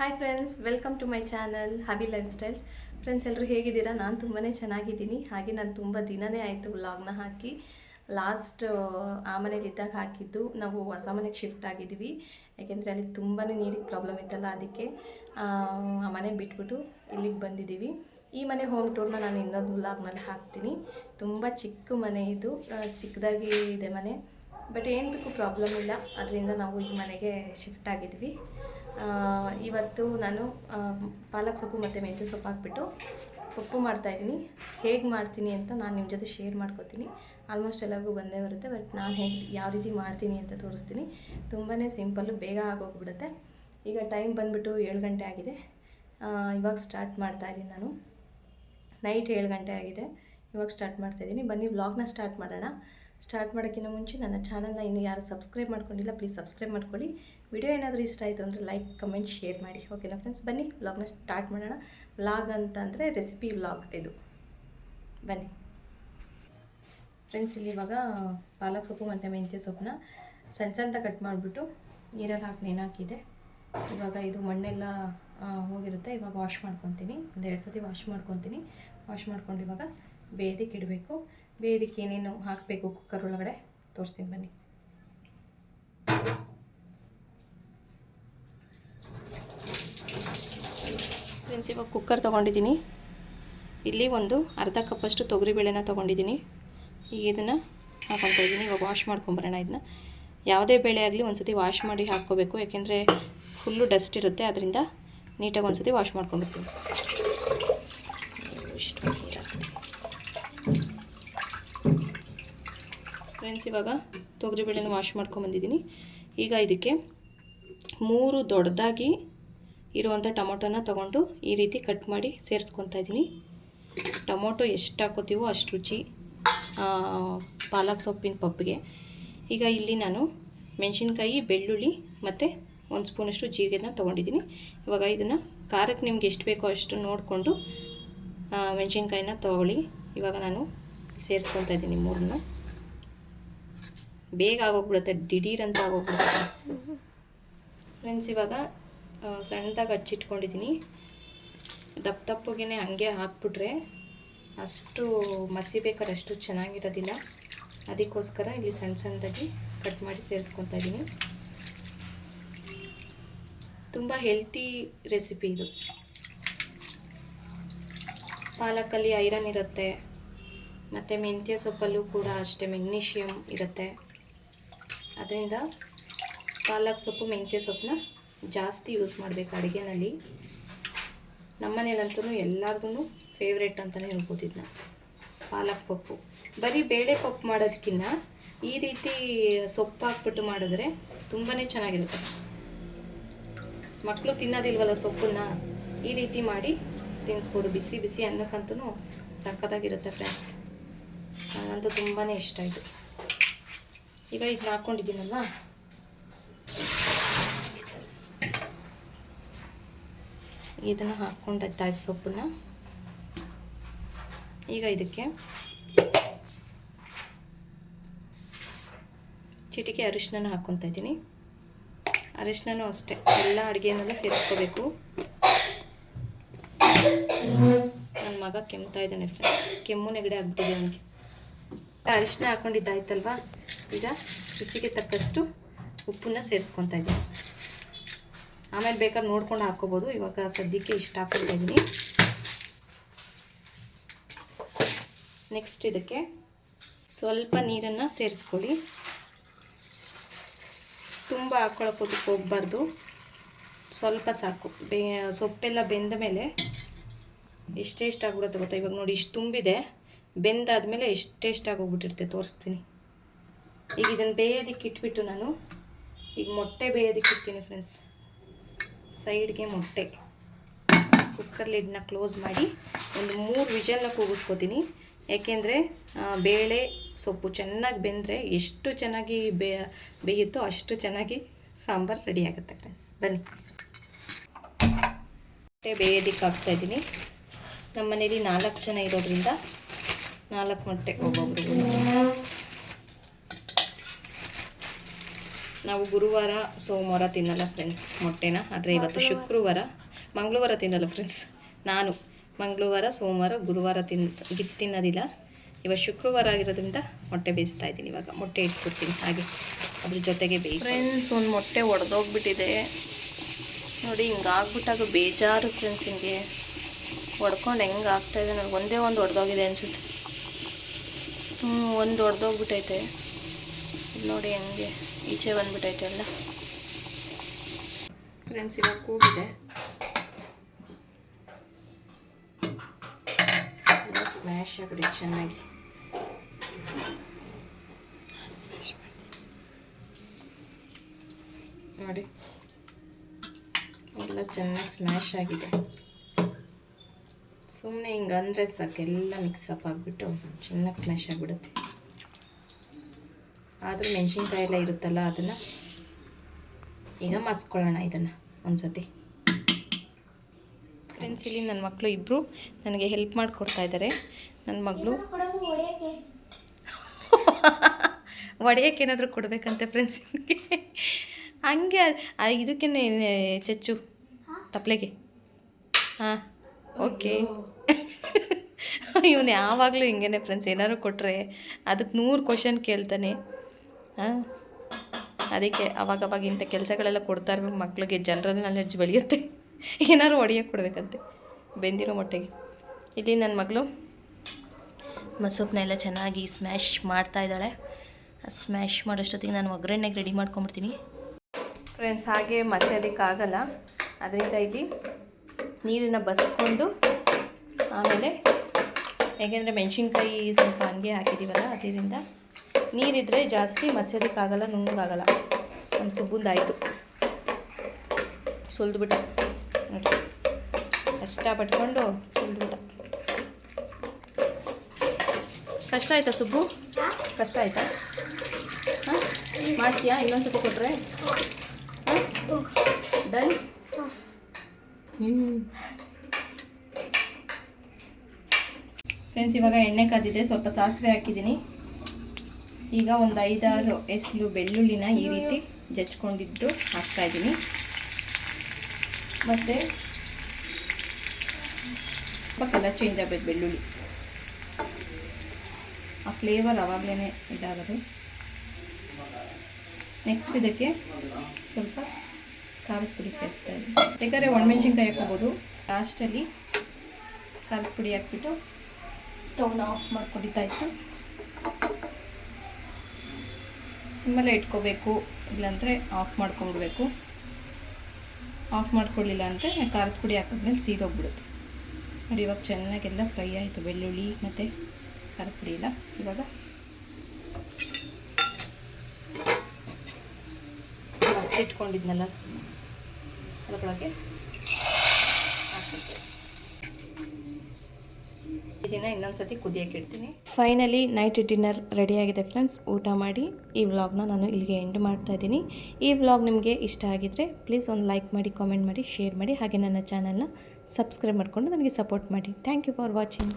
Hi friends welcome to my channel hobby lifestyles friends ಎಲ್ಲರೂ ಹೇಗಿದ್ದೀರಾ? ನಾನು ತುಂಬಾ ಚೆನ್ನಾಗಿದ್ದೀನಿ. ಹಾಗೆ ನಾನು ತುಂಬ ದಿನನೇ ಆಯಿತು ವ್ಲಾಗ್ನ ಹಾಕಿ. ಲಾಸ್ಟ್ ಆ ಮನೇಲಿ ಇದ್ದಾಗ ಹಾಕಿದ್ದು. ನಾವು ಹೊಸ ಮನೆಗೆ ಶಿಫ್ಟ್ ಆಗಿದ್ದೀವಿ. ಯಾಕೆಂದರೆ ಅಲ್ಲಿ ತುಂಬಾ ನೀರಿಗೆ ಪ್ರಾಬ್ಲಮ್ ಇತ್ತಲ್ಲ ಅದಕ್ಕೆ, ಆ ಮನೆ ಬಿಟ್ಬಿಟ್ಟು ಇಲ್ಲಿಗೆ ಬಂದಿದ್ದೀವಿ. ಈ ಮನೆ ಹೋಮ್ ಟೂರ್ನ ನಾನು ಇನ್ನೊಂದು ವ್ಲಾಗ್ನಲ್ಲಿ ಹಾಕ್ತೀನಿ. ತುಂಬ ಚಿಕ್ಕ ಮನೆ ಇದು. ಚಿಕ್ಕದಾಗಿ ಇದೆ ಮನೆ. ಬಟ್ ಏನಕ್ಕೂ ಪ್ರಾಬ್ಲಮ್ ಇಲ್ಲ. ಅದರಿಂದ ನಾವು ಈ ಮನೆಗೆ ಶಿಫ್ಟ್ ಆಗಿದ್ವಿ ಇವತ್ತು ನಾನು ಪಾಲಕ್ ಸೊಪ್ಪು ಮತ್ತು ಮೆಂತ್ಯ ಸೊಪ್ಪು ಹಾಕ್ಬಿಟ್ಟು ಪಪ್ಪು ಮಾಡ್ತಾಯಿದ್ದೀನಿ ಹೇಗೆ ಮಾಡ್ತೀನಿ ಅಂತ ನಾನು ನಿಮ್ಮ ಜೊತೆ ಶೇರ್ ಮಾಡ್ಕೋತೀನಿ. ಆಲ್ಮೋಸ್ಟ್ ಎಲ್ಲರಿಗೂ ಬಂದೇ ಬರುತ್ತೆ ಬಟ್ ನಾನು ಹೇಗೆ, ಯಾವ ರೀತಿ ಮಾಡ್ತೀನಿ ಅಂತ ತೋರಿಸ್ತೀನಿ. ತುಂಬಾ ಸಿಂಪಲ್ಲು ಬೇಗ ಆಗೋಗ್ಬಿಡುತ್ತೆ. ಈಗ ಟೈಮ್ ಬಂದುಬಿಟ್ಟು ಏಳು ಗಂಟೆ ಆಗಿದೆ. ಇವಾಗ ಸ್ಟಾರ್ಟ್ ಮಾಡ್ತಾಯಿದ್ದೀನಿ ನಾನು. ನೈಟ್ ಏಳು ಗಂಟೆ ಆಗಿದೆ. ಇವಾಗ ಸ್ಟಾರ್ಟ್ ಮಾಡ್ತಾಯಿದ್ದೀನಿ ಬನ್ನಿ ವ್ಲಾಗ್ನ ಸ್ಟಾರ್ಟ್ ಮಾಡೋಣ. ಸ್ಟಾರ್ಟ್ ಮಾಡೋಕ್ಕಿಂತ ಮುಂಚೆ ನನ್ನ ಚಾನಲ್ನ ಇನ್ನೂ ಯಾರು ಸಬ್ಸ್ಕ್ರೈಬ್ ಮಾಡ್ಕೊಂಡಿಲ್ಲ ಪ್ಲೀಸ್ ಸಬ್ಸ್ಕ್ರೈಬ್ ಮಾಡ್ಕೊಳ್ಳಿ. ವಿಡಿಯೋ ಏನಾದರೂ ಇಷ್ಟ ಆಯಿತು ಅಂದರೆ ಲೈಕ್ ಕಮೆಂಟ್ ಶೇರ್ ಮಾಡಿ. ಓಕೆನಾ ಫ್ರೆಂಡ್ಸ್ ಬನ್ನಿ ವ್ಲಾಗ್ನ ಸ್ಟಾರ್ಟ್ ಮಾಡೋಣ. ವ್ಲಾಗ್ ಅಂತ ಅಂದರೆ ರೆಸಿಪಿ ವ್ಲಾಗ್ ಇದು. ಬನ್ನಿ. ಫ್ರೆಂಡ್ಸ್ ಇಲ್ಲಿ ಇವಾಗ ಪಾಲಕ್ ಸೊಪ್ಪು ಮತ್ತು ಮೆಂತ್ಯ ಸೊಪ್ಪನ್ನ ಸಣ್ಣ ಸಣ್ಣ ಕಟ್ ಮಾಡಿಬಿಟ್ಟು ನೀರಲ್ಲಿ ಹಾಕಿ ನೆನಾಕಿದೆ ಇವಾಗ ಇದು ಮಣ್ಣೆಲ್ಲ ಹೋಗಿರುತ್ತೆ. ಇವಾಗ ವಾಶ್ ಮಾಡ್ಕೊತೀನಿ. ಒಂದು ಎರಡು ಸತಿ ವಾಶ್ ಮಾಡ್ಕೊತೀನಿ. ವಾಶ್ ಮಾಡ್ಕೊಂಡು ಇವಾಗ ಬೇಯದಕ್ಕೆ ಇಡಬೇಕು. ಬೇಯದಕ್ಕೆ ಏನೇನು ಹಾಕಬೇಕು ಕುಕ್ಕರ್ ಒಳಗಡೆ, ತೋರಿಸ್ತೀನಿ ಬನ್ನಿ. ಫ್ರೆಂಡ್ಸ್ ಇವಾಗ ಕುಕ್ಕರ್ ತೊಗೊಂಡಿದ್ದೀನಿ. ಇಲ್ಲಿ ಒಂದು ಅರ್ಧ ಕಪ್ಪಷ್ಟು ತೊಗರಿಬೇಳೆನ ತೊಗೊಂಡಿದ್ದೀನಿ. ಈಗ ಇದನ್ನು ಹಾಕೊತಾ ಇದ್ದೀನಿ. ಇವಾಗ ವಾಶ್ ಮಾಡ್ಕೊಂಬರೋಣ ಇದನ್ನ. ಯಾವುದೇ ಬೇಳೆ ಆಗಲಿ ಒಂದು ಸತಿ ವಾಶ್ ಮಾಡಿ ಹಾಕ್ಕೋಬೇಕು. ಯಾಕೆಂದರೆ ಫುಲ್ಲು ಡಸ್ಟ್ ಇರುತ್ತೆ. ಅದರಿಂದ ನೀಟಾಗಿ ಒಂದು ಸತಿ ವಾಶ್ ಮಾಡ್ಕೊಂಬಿಡ್ತೀನಿ ಇಷ್ಟು ನೀರ್ ಹಾಕ್ತೀನಿ. ಫ್ರೆಂಡ್ಸ್ ಇವಾಗ ತೊಗರಿಬೇಳೆನ ವಾಶ್ ಮಾಡ್ಕೊಂಬಂದಿದ್ದೀನಿ ಈಗ ಇದಕ್ಕೆ ಮೂರು ದೊಡ್ಡದಾಗಿ ಇರುವಂಥ ಟೊಮೊಟೊನ ತೊಗೊಂಡು ಈ ರೀತಿ ಕಟ್ ಮಾಡಿ ಸೇರಿಸ್ಕೊತಾ ಇದ್ದೀನಿ. ಟೊಮೊಟೊ ಎಷ್ಟು ಹಾಕೋತೀವೋ ಅಷ್ಟು ರುಚಿ ಪಾಲಕ್ ಸೊಪ್ಪಿನ ಪಪ್ಪಿಗೆ. ಈಗ ಇಲ್ಲಿ ನಾನು ಮೆಣಸಿನ್ಕಾಯಿ, ಬೆಳ್ಳುಳ್ಳಿ ಮತ್ತು ಒಂದು ಸ್ಪೂನಷ್ಟು ಜೀರಿಗೆನ ತೊಗೊಂಡಿದ್ದೀನಿ. ಇವಾಗ ಇದನ್ನು ಖಾರಕ್ಕೆ ನಿಮ್ಗೆ ಎಷ್ಟು ಬೇಕೋ ಅಷ್ಟು ನೋಡಿಕೊಂಡು ಮೆಣಸಿನ್ಕಾಯಿನ ತೊಗೊಳ್ಳಿ. ಇವಾಗ ನಾನು ಸೇರಿಸ್ಕೊತಾ ಇದ್ದೀನಿ ಮೂರನ್ನು ಬೇಗ ಆಗೋಗ್ಬಿಡುತ್ತೆ ದಿಢೀರ್ ಅಂತ ಆಗೋಗ್ಬಿಡುತ್ತೆ ಫ್ರೆಂಡ್ಸ್ ಇವಾಗ ಸಣ್ಣದಾಗಿ ಹಚ್ಚಿಟ್ಕೊಂಡಿದ್ದೀನಿ ದಪ್ಪ ದಪ್ಪಗೆ ಹಂಗೆ ಹಾಕ್ಬಿಟ್ರೆ ಅಷ್ಟು ಮಸಿ ಬೇಕಾದ್ರೆ ಅಷ್ಟು ಚೆನ್ನಾಗಿರೋದಿಲ್ಲ. ಅದಕ್ಕೋಸ್ಕರ ಇಲ್ಲಿ ಸಣ್ಣ ಸಣ್ಣದಾಗಿ ಕಟ್ ಮಾಡಿ ಸೇರಿಸ್ಕೊತಾ ಇದ್ದೀನಿ ತುಂಬ ಹೆಲ್ತಿ ರೆಸಿಪಿ ಇದು. ಪಾಲಕಲ್ಲಿ ಐರನ್ ಇರುತ್ತೆ, ಮತ್ತು ಮೆಂತ್ಯ ಸೊಪ್ಪಲ್ಲೂ ಕೂಡ ಅಷ್ಟೇ ಮೆಗ್ನೀಷಿಯಮ್ ಇರುತ್ತೆ. ಅದರಿಂದ ಪಾಲಕ್ ಸೊಪ್ಪು, ಮೆಂತ್ಯ ಸೊಪ್ಪನ್ನ ಜಾಸ್ತಿ ಯೂಸ್ ಮಾಡಬೇಕು ಅಡುಗೆನಲ್ಲಿ. ನಮ್ಮನೇಲಂತೂ ಎಲ್ಲರಿಗೂ ಫೇವ್ರೇಟ್ ಅಂತಲೇ ಹೇಳ್ಬೋದು ಇದನ್ನ ಪಾಲಕ್ ಪಪ್ಪು. ಬರೀ ಬೇಳೆ ಪಪ್ಪು ಮಾಡೋದಕ್ಕಿಂತ ಈ ರೀತಿ ಸೊಪ್ಪು ಹಾಕ್ಬಿಟ್ಟು ಮಾಡಿದ್ರೆ ತುಂಬಾ ಚೆನ್ನಾಗಿರುತ್ತೆ. ಮಕ್ಕಳು ತಿನ್ನೋದಿಲ್ವಲ್ಲ ಸೊಪ್ಪನ್ನ ಈ ರೀತಿ ಮಾಡಿ ತಿನ್ನಿಸ್ಬೋದು ಬಿಸಿ ಬಿಸಿ ಅನ್ನಕ್ಕಂತೂ ಸಖತ್ತಾಗಿರುತ್ತೆ ಫ್ರೆಂಡ್ಸ್. ನನಗಂತೂ ತುಂಬಾ ಇಷ್ಟ ಇದು. ಈಗ ಇದನ್ನ ಹಾಕೊಂಡಿದ್ದೀನಲ್ಲ ಇದನ್ನು ಹಾಕ್ಕೊಂಡಿದ್ದಾಯ್ತು ಸೊಪ್ಪನ್ನ. ಈಗ ಇದಕ್ಕೆ ಚಿಟಿಕೆ ಅರಿಶಿನ ಹಾಕ್ಕೊತಾ ಇದ್ದೀನಿ. ಅರಿಶಿನೂ ಅಷ್ಟೇ, ಎಲ್ಲ ಅಡುಗೆನಲ್ಲೂ ಸೇರಿಸ್ಕೋಬೇಕು. ನನ್ನ ಮಗ ಕೆಮ್ತಾ ಇದ್ದಾನೆ ಫ್ರೆಂಡ್ಸ್ ಕೆಮ್ಮು ನೆಗಡಿ ಆಗ್ಬಿಟ್ಟಿದೆ ಅವನಿಗೆ. ಅರಿಶಿನ ಹಾಕ್ಕೊಂಡಿದ್ದಾಯ್ತಲ್ವಾ ಈಗ ರುಚಿಗೆ ತಕ್ಕಷ್ಟು ಉಪ್ಪನ್ನ ಸೇರಿಸ್ಕೊತಾ ಇದ್ದೀನಿ. ಆಮೇಲೆ ಬೇಕಾದ್ರೆ ನೋಡ್ಕೊಂಡು ಹಾಕ್ಕೋಬೋದು. ಇವಾಗ ಸದ್ಯಕ್ಕೆ ಇಷ್ಟ ಹಾಕೊಳ್ತಾ ಇದ್ದೀನಿ. ನೆಕ್ಸ್ಟ್ ಇದಕ್ಕೆ ಸ್ವಲ್ಪ ನೀರನ್ನು ಸೇರಿಸ್ಕೊಳ್ಳಿ. ತುಂಬ ಹಾಕ್ಕೊಳಕ್ಕೋದಕ್ಕೆ ಹೋಗ್ಬಾರ್ದು. ಸ್ವಲ್ಪ ಸಾಕು. ಬೇ ಸೊಪ್ಪೆಲ್ಲ ಬೆಂದ ಮೇಲೆ ಎಷ್ಟೇ ಇಷ್ಟ ಆಗ್ಬಿಡುತ್ತೆ ಗೊತ್ತಾ? ಇವಾಗ ನೋಡಿ ಇಷ್ಟು ತುಂಬಿದೆ. ಬೆಂದಾದ್ಮೇಲೆ ಟೇಸ್ಟಾಗಿ ಹೋಗ್ಬಿಟ್ಟಿರುತ್ತೆ ತೋರಿಸ್ತೀನಿ. ಈಗ ಇದನ್ನು ಬೇಯೋದಕ್ಕೆ ಇಟ್ಬಿಟ್ಟು ನಾನು, ಈಗ ಮೊಟ್ಟೆ ಬೇಯೋದಕ್ಕೆ ಇಡ್ತೀನಿ ಫ್ರೆಂಡ್ಸ್ ಸೈಡ್ಗೆ ಮೊಟ್ಟೆ. ಕುಕ್ಕರ್ ಲಿಡ್ನ ಕ್ಲೋಸ್ ಮಾಡಿ ಒಂದು ಮೂರು ವಿಜಲ್ನ ಕೂಗಿಸ್ಕೊತೀನಿ. ಯಾಕೆಂದರೆ ಬೇಳೆ, ಸೊಪ್ಪು ಚೆನ್ನಾಗಿ ಬೆಂದರೆ ಎಷ್ಟು ಚೆನ್ನಾಗಿ ಬೇ, ಬೇಯುತ್ತೋ ಅಷ್ಟು ಚೆನ್ನಾಗಿ ಸಾಂಬಾರು ರೆಡಿ ಆಗುತ್ತೆ ಫ್ರೆಂಡ್ಸ್ ಬನ್ನಿ. ಮೊಟ್ಟೆ ಬೇಯೋದಕ್ಕೆ ಹಾಕ್ತಾಯಿದ್ದೀನಿ ನಮ್ಮ ಮನೇಲಿ ನಾಲ್ಕು ಜನ ಇರೋದ್ರಿಂದ ನಾಲ್ಕು ಮೊಟ್ಟೆ ಒಬ್ಬೊಬ್ರು ನಾವು ಗುರುವಾರ ಸೋಮವಾರ ತಿನ್ನಲ್ಲ ಫ್ರೆಂಡ್ಸ್ ಮೊಟ್ಟೆನ ಆದರೆ ಇವತ್ತು ಶುಕ್ರವಾರ ಮಂಗಳವಾರ ತಿನ್ನಲ್ಲ ಫ್ರೆಂಡ್ಸ್ ನಾನು. ಮಂಗಳವಾರ ಸೋಮವಾರ ಗುರುವಾರ ತಿನ್ ಗಿ- ತಿನ್ನೋದಿಲ್ಲ. ಇವತ್ತು ಶುಕ್ರವಾರ ಆಗಿರೋದ್ರಿಂದ ಮೊಟ್ಟೆ ಬೇಯಿಸ್ತಾ ಇದ್ದೀನಿ ಇವಾಗ. ಮೊಟ್ಟೆ ಇಟ್ಬಿಡ್ತೀನಿ ಹಾಗೆ. ಅದ್ರ ಜೊತೆಗೆ ಬೇಯಿ ಫ್ರೆಂಡ್ಸ್ ಒಂದು ಮೊಟ್ಟೆ ಒಡೆದೋಗ್ಬಿಟ್ಟಿದೆ. ನೋಡಿ ಹಿಂಗೆ ಆಗ್ಬಿಟ್ಟಾಗ ಬೇಜಾರು ಫ್ರೆಂಡ್ಸ್ ಹಿಂಗೆ. ಒಡ್ಕೊಂಡು ಹೆಂಗೆ ಆಗ್ತಾಯಿದೆ ನೋಡಿ ಒಂದೇ ಒಂದು ಒಡೆದೋಗಿದೆ ಅನ್ಸುತ್ತೆ. ಹ್ಞೂ ಒಂದು ಒಡೆದೋಗ್ಬಿಟ್ಟೈತೆ ಇಲ್ಲಿ ನೋಡಿ ಹಂಗೆ ಈಚೆ ಬಂದ್ಬಿಟ್ಟೈತೆ ಎಲ್ಲ. ಫ್ರೆಂಡ್ಸ್ ಇವಾಗ ಕೂಗಿದೆ. ಸ್ಮ್ಯಾಶ್ ಆಗ್ಬಿಡಿ ಚೆನ್ನಾಗಿ. ನೋಡಿ. ಎಲ್ಲ ಚೆನ್ನಾಗಿ ಸ್ಮ್ಯಾಶ್ ಆಗಿದೆ. ಸುಮ್ಮನೆ ಹಿಂಗೆ ಅಂದರೆ ಸಾಕು, ಎಲ್ಲ ಮಿಕ್ಸಪ್ ಆಗಿಬಿಟ್ಟು ಚೆನ್ನಾಗಿ ಸ್ಮ್ಯಾಶ್ ಆಗಿಬಿಡುತ್ತೆ. ಆದರೂ ಮೆಣಸಿನ್ಕಾಯಿ ಎಲ್ಲ ಇರುತ್ತಲ್ಲ ಅದನ್ನು ಈಗ ಮಸ್ಕೊಳ್ಳೋಣ ಇದನ್ನು ಒಂದ್ಸತಿ. ಫ್ರೆಂಡ್ಸ್ ಇಲ್ಲಿ ನನ್ನ ಮಕ್ಕಳು ಇಬ್ಬರು ನನಗೆ ಹೆಲ್ಪ್ ಮಾಡಿಕೊಡ್ತಾ ಇದ್ದಾರೆ ನನ್ನ ಮಗಳು. ಒಡೆಯಕ್ಕೆ ಏನಾದರೂ ಕೊಡಬೇಕಂತೆ ಫ್ರೆಂಡ್ಸ್ ಹಂಗೆ ಇದಕ್ಕೇನೆ ಚಚ್ಚು ತಪ್ಪಲೆಗೆ ಹಾಂ. ಓಕೆ. ಇವನು ಯಾವಾಗಲೂ ಹಿಂಗೇನೆ ಫ್ರೆಂಡ್ಸ್ ಏನಾದ್ರು ಕೊಟ್ಟರೆ ಅದಕ್ಕೆ ನೂರು ಕ್ವಶನ್ ಕೇಳ್ತಾನೆ. ಹಾಂ. ಅದಕ್ಕೆ ಅವಾಗ ಅವಾಗ ಇಂಥ ಕೆಲಸಗಳೆಲ್ಲ ಕೊಡ್ತಾ ಇರ್ಬೇಕು ಮಕ್ಳಿಗೆ ಜನರಲ್ ನಾಲೆಡ್ಜ್ ಬೆಳೆಯುತ್ತೆ. ಏನಾದ್ರು ಹೊಡಿಯೋಕ್ಕೆ ಕೊಡಬೇಕಂತೆ. ಬೆಂದಿರೋ ಮೊಟ್ಟೆಗೆ. ಇಲ್ಲಿ ನನ್ನ ಮಗಳು. ಮಸೊಪ್ಪನ್ನೆಲ್ಲ ಚೆನ್ನಾಗಿ ಸ್ಮ್ಯಾಶ್ ಮಾಡ್ತಾ ಇದ್ದಾಳೆ. ಸ್ಮ್ಯಾಶ್ ಮಾಡೋಷ್ಟೊತ್ತಿಗೆ ನಾನು ಒಗ್ಗರಣೆಗೆ ರೆಡಿ ಮಾಡ್ಕೊಂಬಿಡ್ತೀನಿ ಫ್ರೆಂಡ್ಸ್ ಹಾಗೆ ಮಸೆಯೋದಕ್ಕಾಗಲ್ಲ ಅದರಿಂದ ಇಲ್ಲಿ ನೀರನ್ನು ಬಸ್ಕೊಂಡು ಆಮೇಲೆ, ಯಾಕೆಂದರೆ ಮೆಣಸಿನ್ಕಾಯಿ ಸ್ವಲ್ಪ ಹಂಗೆ ಹಾಕಿದ್ದೀವಲ್ಲ ಅದರಿಂದ ನೀರಿದ್ರೆ ಜಾಸ್ತಿ ಮಸಿಯೋದಕ್ಕಾಗಲ್ಲ ನುಣ್ಣಗಾಗಲ್ಲ. ನಮ್ಮ ಸುಬ್ಬುಂದಾಯಿತು. ಸುಲಿದ್ಬಿಟ್ಟ. ನೋಡಿ ಕಷ್ಟ ಪಟ್ಕೊಂಡು ಸುಲಿದ್ಬಿಟ್ಟ. ಕಷ್ಟ ಆಯ್ತಾ ಸುಬ್ಬು? ಕಷ್ಟ ಆಯ್ತಾ? ಹಾಂ? ಮಾಡ್ತೀಯಾ? ಇನ್ನೊಂದು ಸ್ವಲ್ಪ ಕೊಟ್ಟರೆ ಹಾಂ? ಡನ್? ಫ್ರೆಂಡ್ಸ್ ಇವಾಗ ಎಣ್ಣೆ ಕಾದಿದೆ ಸ್ವಲ್ಪ ಸಾಸಿವೆ ಹಾಕಿದ್ದೀನಿ. ಈಗ ಒಂದು ಐದಾರು ಎಸ್ಲು ಬೆಳ್ಳುಳ್ಳಿನ ಈ ರೀತಿ ಜಚ್ಕೊಂಡಿದ್ದು ಹಾಕ್ತಾ ಇದ್ದೀನಿ. ಮತ್ತು ಸ್ವಲ್ಪ ಕಲರ್ ಚೇಂಜ್ ಆಗಬೇಕು ಬೆಳ್ಳುಳ್ಳಿ. ಆ ಫ್ಲೇವರ್ ಆವಾಗಲೇ ಇದಾಗೋದು. ನೆಕ್ಸ್ಟ್ ಇದಕ್ಕೆ ಸ್ವಲ್ಪ ಖಾರದ ಪುಡಿ ಸೇರಿಸ್ತಾ ಇದ್ದೀನಿ ಬೇಕಾದ್ರೆ ಒಣಮೆಣ್ಸಿನ್ಕಾಯಿ ಹಾಕೋಬೋದು. ಲಾಸ್ಟಲ್ಲಿ ಖಾರದ ಪುಡಿ ಹಾಕ್ಬಿಟ್ಟು ಸ್ಟವ್ನ ಆಫ್ ಮಾಡ್ಕೊಂಡಿತಾ ಇತ್ತು ಸಿಮ್ಮಲ್ಲೇ ಇಟ್ಕೋಬೇಕು, ಇಲ್ಲಾಂದರೆ ಆಫ್ ಮಾಡ್ಕೊಂಡ್ಬಿಡ್ಬೇಕು ಆಫ್ ಮಾಡ್ಕೊಳ್ಳಿಲ್ಲ ಅಂದರೆ ಖಾರದ ಪುಡಿ ಹಾಕಿದ್ಮೇಲೆ ಸೀದೋಗ್ಬಿಡುತ್ತೆ ನೋಡಿ, ಇವಾಗ ಚೆನ್ನಾಗೆಲ್ಲ ಫ್ರೈ ಆಯಿತು. ಬೆಳ್ಳುಳ್ಳಿ ಮತ್ತು ಖಾರದ ಪುಡಿ ಎಲ್ಲ. ಇವಾಗ ಇಟ್ಕೊಂಡಿದ್ನಲ್ಲ. ಅದರೊಳಗೆ ಇದನ್ನು ಇನ್ನೊಂದ್ಸತಿ ಕುದಿಯೋಕೆ ಇಡ್ತೀನಿ. ಫೈನಲಿ ನೈಟ್ ಡಿನ್ನರ್ ರೆಡಿಯಾಗಿದೆ ಫ್ರೆಂಡ್ಸ್ ಊಟ ಮಾಡಿ ಈ ವ್ಲಾಗ್ನ ನಾನು ಇಲ್ಲಿಗೆ ಎಂಡ್ ಮಾಡ್ತಾ ಇದ್ದೀನಿ. ಈ ವ್ಲಾಗ್ ನಿಮಗೆ ಇಷ್ಟ ಆಗಿದ್ರೆ ಪ್ಲೀಸ್ ಒಂದು ಲೈಕ್ ಮಾಡಿ ಕಾಮೆಂಟ್ ಮಾಡಿ ಶೇರ್ ಮಾಡಿ. ಹಾಗೆ ನನ್ನ ಚಾನಲ್ನ ಸಬ್ಸ್ಕ್ರೈಬ್ ಮಾಡಿಕೊಂಡು ನನಗೆ ಸಪೋರ್ಟ್ ಮಾಡಿ. Thank you for watching